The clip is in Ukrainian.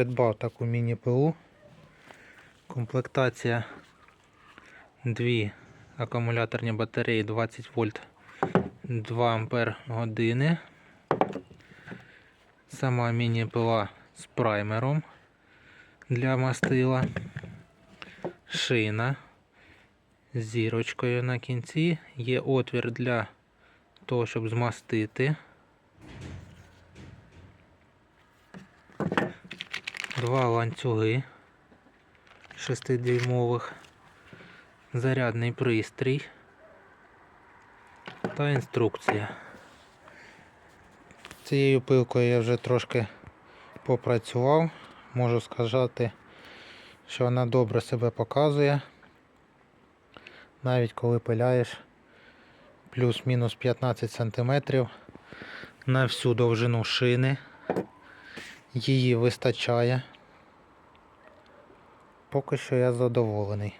придбав таку міні-пилу. Комплектація дві акумуляторні батареї 20 вольт 2 ампер години. Сама міні-пила з праймером для мастила. Шина з зірочкою на кінці. Є отвір для того, щоб змастити. Два ланцюги 6-дюймових, зарядний пристрій та інструкція. Цією пилкою я вже трошки попрацював. Можу сказати, що вона добре себе показує. Навіть коли пиляєш плюс-мінус 15 см на всю довжину шини. Її вистачає. Поки що я задоволений.